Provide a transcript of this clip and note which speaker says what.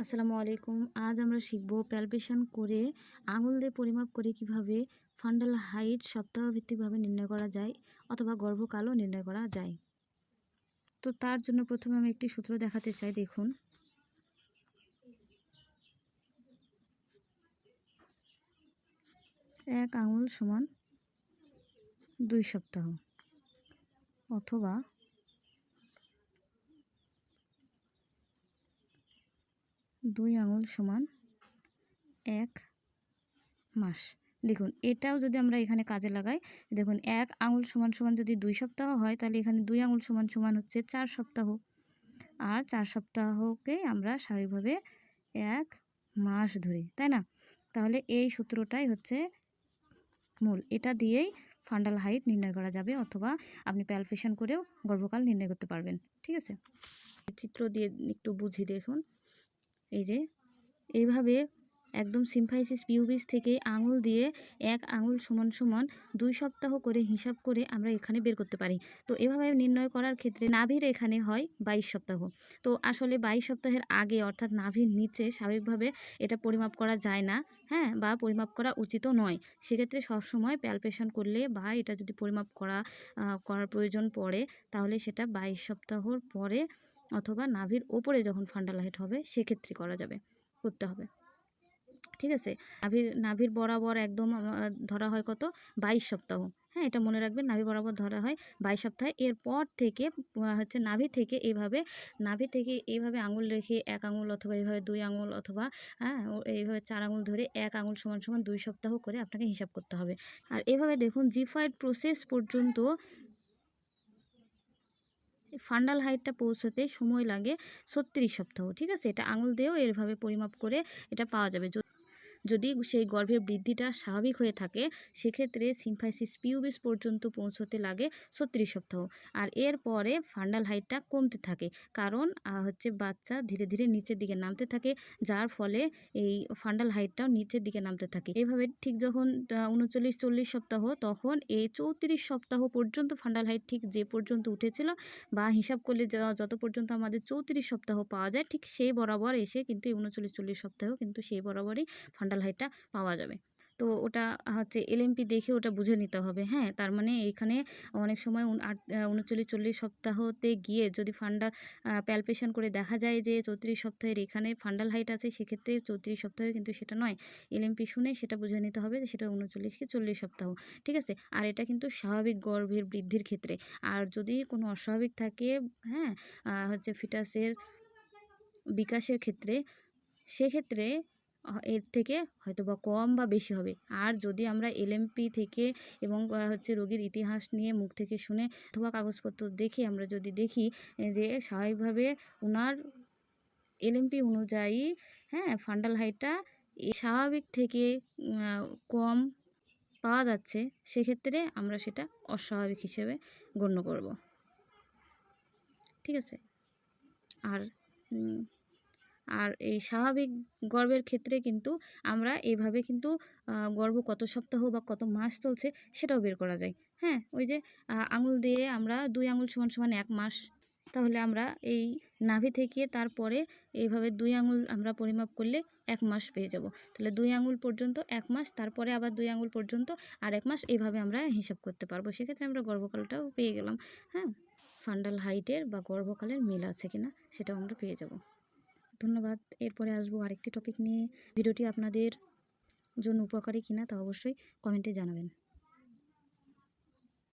Speaker 1: আসসালামু আলাইকুম। আজ আমরা শিখব প্যালপেশন করে আঙুল দিয়ে পরিমাপ করে কীভাবে ফান্ডাল হাইট সপ্তাহভিত্তিকভাবে নির্ণয় করা যায় অথবা গর্ভকালও নির্ণয় করা যায়। তো তার জন্য প্রথমে আমি একটি সূত্র দেখাতে চাই, দেখুন। এক আঙুল সমান দুই সপ্তাহ অথবা দুই আঙুল সমান এক মাস। দেখুন, এটাও যদি আমরা এখানে কাজে লাগাই, দেখুন, এক আঙুল সমান সমান যদি দুই সপ্তাহ হয়, তাহলে এখানে দুই আঙুল সমান সমান হচ্ছে চার সপ্তাহ। আর চার সপ্তাহকে আমরা স্বাভাবিকভাবে এক মাস ধরি, তাই না? তাহলে এই সূত্রটাই হচ্ছে মূল। এটা দিয়েই ফান্ডাল হাইট নির্ণয় করা যাবে, অথবা আপনি প্যালফেশন করেও গর্ভকাল নির্ণয় করতে পারবেন, ঠিক আছে? চিত্র দিয়ে একটু বুঝি দেখুন। এই যে, এইভাবে একদম সিম্ফাইসিস পিউবিস থেকে আঙুল দিয়ে এক আঙুল সমান সমান দুই সপ্তাহ করে হিসাব করে আমরা এখানে বের করতে পারি। তো এভাবে নির্ণয় করার ক্ষেত্রে নাভির এখানে হয় বাইশ সপ্তাহ। তো আসলে বাইশ সপ্তাহের আগে অর্থাৎ নাভির নিচে স্বাভাবিকভাবে এটা পরিমাপ করা যায় না হ্যাঁ বা পরিমাপ করা উচিতও নয়। সেক্ষেত্রে সবসময় প্যালপেশন করলে বা এটা যদি পরিমাপ করা করার প্রয়োজন পড়ে, তাহলে সেটা বাইশ সপ্তাহর পরে অথবা নাভির ওপরে যখন ফান্ডাল হাইট হবে, সেক্ষেত্রে করা যাবে, করতে হবে। ঠিক আছে? নাভির নাভির বরাবর একদম ধরা হয় কত? বাইশ সপ্তাহ। হ্যাঁ এটা মনে রাখবেন নাভি বরাবর ধরা হয় বাইশ সপ্তাহে। এরপর থেকে হচ্ছে নাভি থেকে এইভাবে নাভি থেকে এইভাবে আঙুল রেখে এক আঙুল অথবা এইভাবে দুই আঙুল অথবা হ্যাঁ এইভাবে চার আঙুল ধরে এক আঙুল সমান সমান দুই সপ্তাহ করে আপনাকে হিসাব করতে হবে। আর এভাবে দেখুন জিফাইড প্রসেস পর্যন্ত ফান্ডাল হাইটটা পৌঁছতে সময় লাগে ছত্রিশ সপ্তাহ, ঠিক আছে? এটা আঙুল দিয়েও এরভাবে পরিমাপ করে এটা পাওয়া যাবে। যদি সেই গর্ভের বৃদ্ধিটা স্বাভাবিক হয়ে থাকে, সেক্ষেত্রে সিম্ফাইসিস পিউবিস পর্যন্ত পৌঁছতে লাগে ছত্রিশ সপ্তাহ। আর এরপরে ফান্ডাল হাইটটা কমতে থাকে। কারণ হচ্ছে বাচ্চা ধীরে ধীরে নিচের দিকে নামতে থাকে, যার ফলে এই ফান্ডাল হাইটটাও নিচের দিকে নামতে থাকে। এভাবে ঠিক যখন উনচল্লিশ, চল্লিশ সপ্তাহ, তখন এই চৌত্রিশ সপ্তাহ পর্যন্ত ফান্ডাল হাইট ঠিক যে পর্যন্ত উঠেছিল বা হিসাব করলে যত পর্যন্ত আমাদের চৌত্রিশ সপ্তাহ পাওয়া যায়, ঠিক সেই বরাবর এসে কিন্তু এই উনচল্লিশ, চল্লিশ সপ্তাহ কিন্তু সেই বরাবরই ফান্ডাল হাইটটা পাওয়া যাবে। তো ওটা হচ্ছে এলএমপি দেখে ওটা বুঝে নিতে হবে হ্যাঁ? তার মানে এখানে অনেক সময় উনচল্লিশ, চল্লিশ সপ্তাহতে গিয়ে যদি ফান্ডা প্যালপেশন করে দেখা যায় যে চৌত্রিশ সপ্তাহের এখানে ফান্ডাল হাইট আছে, সেক্ষেত্রে চৌত্রিশ সপ্তাহে কিন্তু সেটা নয়। এলএমপি শুনে সেটা বুঝে নিতে হবে সেটা উনচল্লিশ কি চল্লিশ সপ্তাহ, ঠিক আছে? আর এটা কিন্তু স্বাভাবিক গর্ভের বৃদ্ধির ক্ষেত্রে। আর যদি কোনো অস্বাভাবিক থাকে হ্যাঁ? হচ্ছে ফিটাসের বিকাশের ক্ষেত্রে, সেক্ষেত্রে এর থেকে হয়তো বা কম বা বেশি হবে। আর যদি আমরা এলএমপি থেকে এবং হচ্ছে রোগীর ইতিহাস নিয়ে মুখ থেকে শুনে অথবা কাগজপত্র দেখে আমরা যদি দেখি যে স্বাভাবিকভাবে ওনার এলএমপি অনুযায়ী হ্যাঁ ফান্ডাল হাইটটা স্বাভাবিক থেকে কম পাওয়া যাচ্ছে, সেক্ষেত্রে আমরা সেটা অস্বাভাবিক হিসেবে গণ্য করব। ঠিক আছে? আর আর এই স্বাভাবিক গর্ভের ক্ষেত্রে কিন্তু আমরা এভাবে কিন্তু গর্ভ কত সপ্তাহ বা কত মাস চলছে সেটাও বের করা যায়। হ্যাঁ ওই যে আঙুল দিয়ে আমরা দুই আঙুল সমান সমান এক মাস, তাহলে আমরা এই নাভি থেকে তারপরে এইভাবে দুই আঙুল আমরা পরিমাপ করলে এক মাস পেয়ে যাব। তাহলে দুই আঙুল পর্যন্ত এক মাস, তারপরে আবার দুই আঙুল পর্যন্ত আর এক মাস এইভাবে আমরা হিসাব করতে পারব। সেক্ষেত্রে আমরা গর্ভকালটাও পেয়ে গেলাম। হ্যাঁ ফান্ডাল হাইটের বা গর্ভকালের মিল আছে কিনা সেটাও আমরা পেয়ে যাব। ধন্যবাদ। এরপরে আসব আরেকটি টপিক নিয়ে। ভিডিওটি আপনাদের জন্য উপকারী কিনা তা অবশ্যই কমেন্টে জানাবেন।